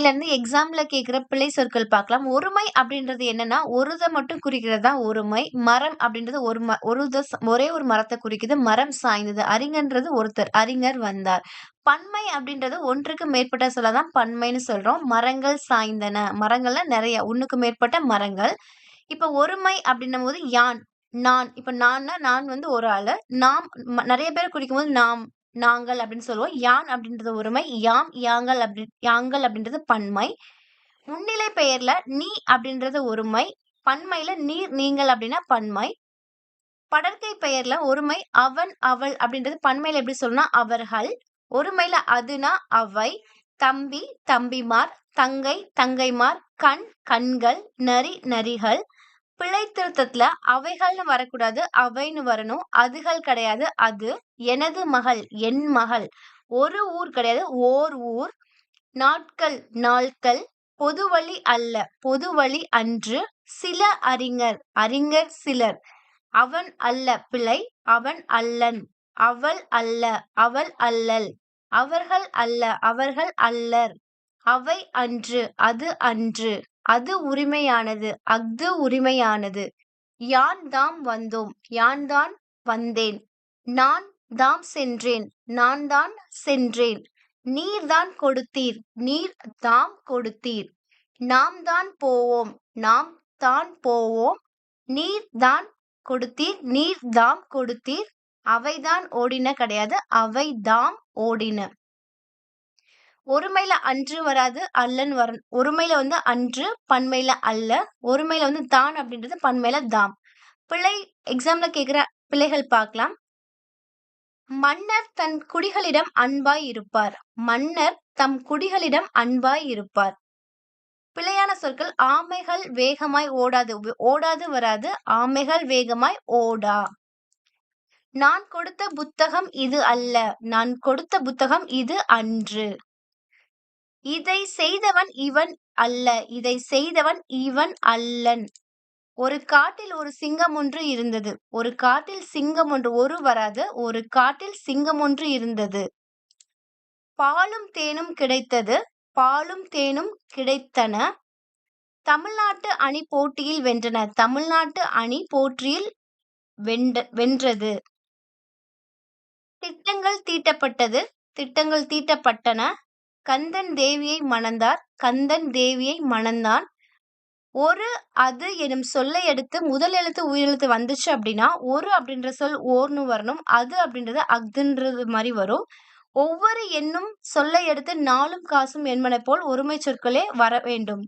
இருந்து எக்ஸாம்ல கேட்குற பிழை சொற்கள் பார்க்கலாம். ஒருமை அப்படின்றது என்னன்னா, ஒருதை மட்டும் குறிக்கிறது தான் ஒருமை. மரம் அப்படின்றது ஒரு ம ஒருத ஒரே ஒரு மரத்தை குறிக்குது. மரம் சாய்ந்தது. அறிஞர்ன்றது ஒருத்தர். அறிஞர் வந்தார். பன்மை அப்படின்றது ஒன்றுக்கு மேற்பட்ட சொல்ல தான் பன்மைன்னு சொல்றோம். மரங்கள் சாய்ந்தன. மரங்கள்ல நிறைய ஒண்ணுக்கு மேற்பட்ட மரங்கள். இப்ப ஒருமை அப்படின்னும்போது யான், நான். இப்ப நான்னா, நான் வந்து ஒரு ஆளு. நாம் நிறைய பேர் குறிக்கும் போது நாம், நாங்கள் அப்படின்னு சொல்லுவோம். யான் அப்படின்றது ஒருமை. யாம், யாங்கள் அப்படி யாங்கள் அப்படின்றது பன்மை. முன்னிலை பெயர்ல நீ அப்படின்றது ஒருமை. பன்மையில நீர், நீங்கள் அப்படின்னா பன்மை. படர்க்கை பெயர்ல ஒருமை அவன், அவள் அப்படின்றது பன்மையில எப்படி சொல்லணும்னா அவர்கள். ஒருமையில அதுனா அவை. தம்பி, தம்பிமார். தங்கை, தங்கைமார். கண், கண்கள். நரி, நரிகள். பிழை திருத்தத்துல அவைகள்னு வரக்கூடாது. அவைன்னு வரணும். அதுகள் கிடையாது. அது. எனது மகள், என் மகள். ஒரு ஊர் கிடையாது. ஓர் ஊர். நாட்கள், நாள்கள். பொதுவழி அல்ல. பொதுவழி அன்று. சில அறிஞர். அறிஞர் சிலர். அவன் அல்ல பிழை. அவன் அல்லன். அவள் அல்ல. அவள் அல்லல். அவர்கள் அல்ல. அவர்கள் அல்லர். அவை அன்று. அது அன்று. அது உரிமையானது. அஃது உரிமையானது. யான் தாம் வந்தோம். யான் தான் வந்தேன். நான் தாம் சென்றேன். நான் தான் சென்றேன். நீர் தான் கொடுத்தீர். நீர் தாம் கொடுத்தீர். நாம் தான் போவோம். நாம் தான் போவோம். நீர் தான் கொடுத்தீர். நீர் தாம் கொடுத்தீர். அவைதான் ஓடின கிடையாது. அவை தாம் ஓடின. ஒருமையில அன்று வராது. அல்லன்னு வரணும். ஒருமையில வந்து அன்று, பன்மையில அல்ல. ஒருமையில வந்து தான் அப்படின்றது பன்மையில தாம். பிள்ளை எக்ஸாம்ல கேட்குற பிள்ளைகள் பார்க்கலாம். மன்னர் தன் குடிகளிடம் அன்பாய் இருப்பார். மன்னர் தம் குடிகளிடம் அன்பாய் இருப்பார். பிழையான சொற்கள் ஆமைகள் வேகமாய் ஓடாது. ஓடாது வராது. ஆமைகள் வேகமாய் ஓடா. நான் கொடுத்த புத்தகம் இது அல்ல. நான் கொடுத்த புத்தகம் இது அன்று. இதை செய்தவன் இவன் அல்ல. இதை செய்தவன் இவன் அல்லன். ஒரு காட்டில் ஒரு சிங்கம் ஒன்று இருந்தது. ஒரு காட்டில் சிங்கம் ஒன்று ஒரு வராது. ஒரு காட்டில் சிங்கம் ஒன்று இருந்தது. பாலும் தேனும் கிடைத்தது. பாலும் தேனும் கிடைத்தன. தமிழ்நாட்டு அணி போட்டியில் வென்றன. தமிழ்நாட்டு அணி போட்டியில் வென்ற வென்றது. திட்டங்கள் தீட்டப்பட்டது. திட்டங்கள் தீட்டப்பட்டன. கந்தன் தேவியை மணந்தார். கந்தன் தேவியை மணந்தான். ஒரு, அது எனும் சொல்லை எடுத்து முதல் எழுத்து, உயிரெழுத்து வந்துச்சு அப்படின்னா, ஒரு அப்படின்ற சொல் ஓர்னு வரணும். அது அப்படின்றது அக்துன்றது மாதிரி வரும். ஒவ்வொரு எண்ணும் சொல்லை எடுத்து நாலும் காசும் என்பன போல் ஒருமைச் சொற்களே வர வேண்டும்.